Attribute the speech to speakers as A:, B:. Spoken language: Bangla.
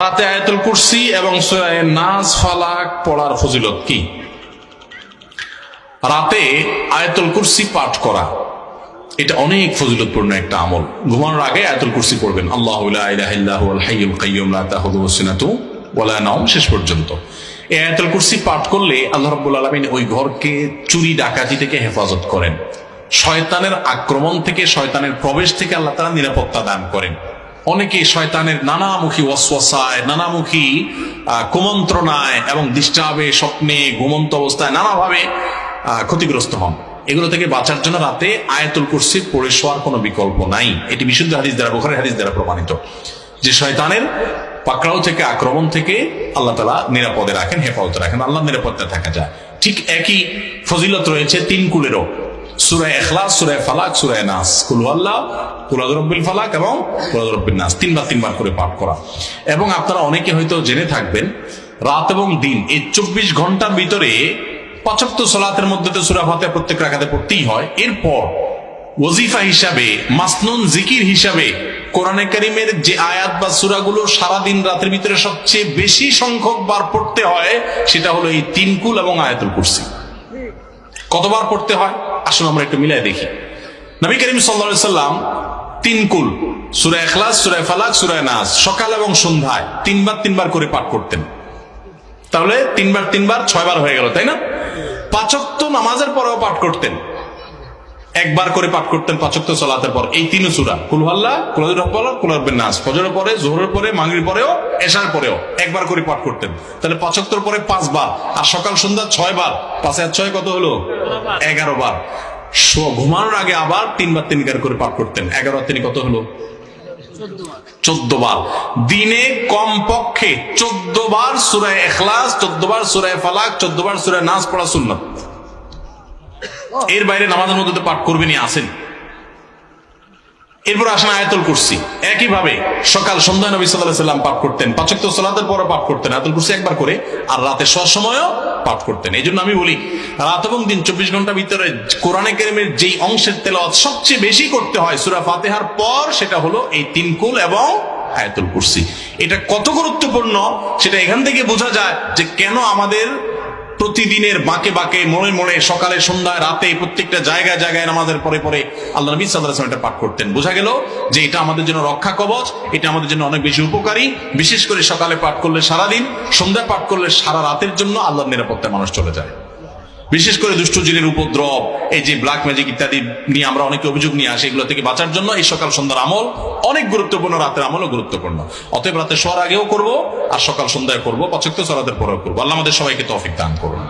A: রাতে আয়াতুল কুরসি এবং সূরায়ে নাস ফালাক পড়ার ফজিলত কি? রাতে আয়াতুল কুরসি পাঠ করা, এটা অনেক ফজিলতপূর্ণ একটা আমল। ঘুমানোর আগে আয়াতুল কুরসি পড়বেন। আল্লাহু শেষ পর্যন্ত। এই আয়াতুল কুরসি পাঠ করলে আল্লাহ রাব্বুল আলামিন ওই ঘরকে চুরি, ডাকাতি থেকে হেফাজত করেন। শয়তানের আক্রমণ থেকে, শয়তানের প্রবেশ থেকে আল্লাহ তাআলা নিরাপত্তা দান করেন। অনেকে শয়তানের নানামুখী ওয়াসওয়াসায়, নানামুখী কুমন্ত্রণায় এবং ডিস্টার্বে, স্বপ্নে, ঘুমন্ত অবস্থায় নানাভাবে ক্ষতিগ্রস্ত হন। এগুলো থেকে বাঁচার জন্য রাতে আয়াতুল কুরসি পড়ে শোয়ার কোনো বিকল্প নাই। এটি বিশুদ্ধ হাদিস দ্বারা, বোখারি হাদিস দ্বারা প্রমাণিত। যে শয়তানের পাকড়াও থেকে, আক্রমণ থেকে আল্লাহ তালা নিরাপদে রাখেন, হেফাজতে রাখেন, আল্লাহ নিরাপত্তা থাকা যায়। ঠিক একই ফজিলত রয়েছে তিন কুলেরও। সুরায় এখলাস সুরায় ফালাক সুরায় নাস। কুলু আল্লাহ কুলাদরব্বিল ফালাক এবং কুলাদরব্বিল নাস। তিনবার তিনবার করে পাঠ করা। এবং আপনারা অনেকে হয়তো জেনে থাকবেন, রাত এবং দিন এই চব্বিশ ঘণ্টার ভিতরে পঁচাত্তর সলাতের মধ্যে তো সুরা ফাতে প্রত্যেক রাখাতে পড়তেই হয়। এরপর ওজিফা হিসাবে, মাসনুন জিকির হিসাবে, কোরআনে কারিমের যে আয়াত বা সুরাগুলো সারাদিন রাতের ভিতরে সবচেয়ে বেশি সংখ্যক বার পড়তে হয়, সেটা হলো এই তিনকুল এবং আয়াতুল কুরসি। কতবার পড়তে হয়? আসুন আমরা একটু মিলাই দেখি। নবী করিম সাল্লা সাল্লাম তিন কুল সুরায় এখলাস সুরায় ফালাক সুরায় নাস, সকাল এবং সন্ধ্যায় তিনবার তিনবার করে পাঠ করতেন। তাহলে তিনবার তিনবার ছয়বার হয়ে গেল, তাই না? পাচক্ত নামাজের পরেও পাঠ করতেন। একবার করে পাঠ করতেন পাচক্ত সলাতের পর। এই তিন সুরা কুলহাল্লা কুলাদুর কুলারবেন নাস ফজরের পরে, জোহরের পরে মাগরির পরেও, এশার পরেও একবার করে পাঠ করতেন। তাহলে পাচক্তর পরে পাঁচবার, আর সকাল, সন্ধ্যা ছয় বার পাঁচে আর ছয় কত হলো? এগারো বার। ঘুমানোর আগে আবার তিনবার তিনবার করে পাঠ করতেন। এগারো তিনি কত হলো? চোদ্দ বার দিনে কম পক্ষে চোদ্দ বার সুরায় এখলাস চোদ্দ বার সুরায় ফালাক চোদ্দ বার সুরায় নাচ পড়া সুন্নত। এর বাইরে নামাজের মধ্যে তো পাঠ করবেনই আসেন এরপর আসেন আয়াতুল কুরসি। একইভাবে সকাল সন্ধ্যায় নবী সাল্লাহ সাল্লাম পাঠ করতেন। পাচক সালাতের পরও পাঠ করতেন। আয়াতুল কুরসি একবার করে আর রাতে সময়ও পাঠ করতেন। এই জন্য আমি বলি, রাত এবং দিন চব্বিশ ঘণ্টার ভিতরে কোরআনে কেরিমের যেই অংশের তেলাওয়াত সবচেয়ে বেশি করতে হয় সুরা ফাতেহার পর, সেটা হলো এই তিন কুল এবং আয়াতুল কুরসি। এটা কত গুরুত্বপূর্ণ, সেটা এখান থেকে বোঝা যায় যে কেন আমাদের প্রতিদিনের বাঁকে বাঁকে, মনে মনে সকালে, সন্ধ্যায়, রাতে প্রত্যেকটা জায়গায় জায়গায় আমাদের পরে পরে আল্লাহ নবী সাল্লাহ এটা পাঠ করতেন। বোঝা গেল যে এটা আমাদের জন্য রক্ষা কবচ, এটা আমাদের জন্য অনেক বেশি উপকারী। বিশেষ করে সকালে পাঠ করলে সারাদিন সন্ধ্যা পাঠ করলে সারা রাতের জন্য আল্লাহ নিরাপত্তায় মানুষ চলে যায়। বিশেষ করে দুষ্ট জিনের উপদ্রব, এই যে ব্ল্যাক ম্যাজিক ইত্যাদি নিয়ে আমরা অনেকে অভিযোগ নিয়ে আসি, এগুলো থেকে বাঁচার জন্য এই সকাল সন্ধ্যার আমল অনেক গুরুত্বপূর্ণ, রাতের আমলও গুরুত্বপূর্ণ। অতএব রাতে শোয়ার আগেও করব আর সকাল সন্ধ্যায় করব পছন্দ সরাতের পরেও করব। আল্লাহ আমাদের সবাইকে তফিক দান করুন।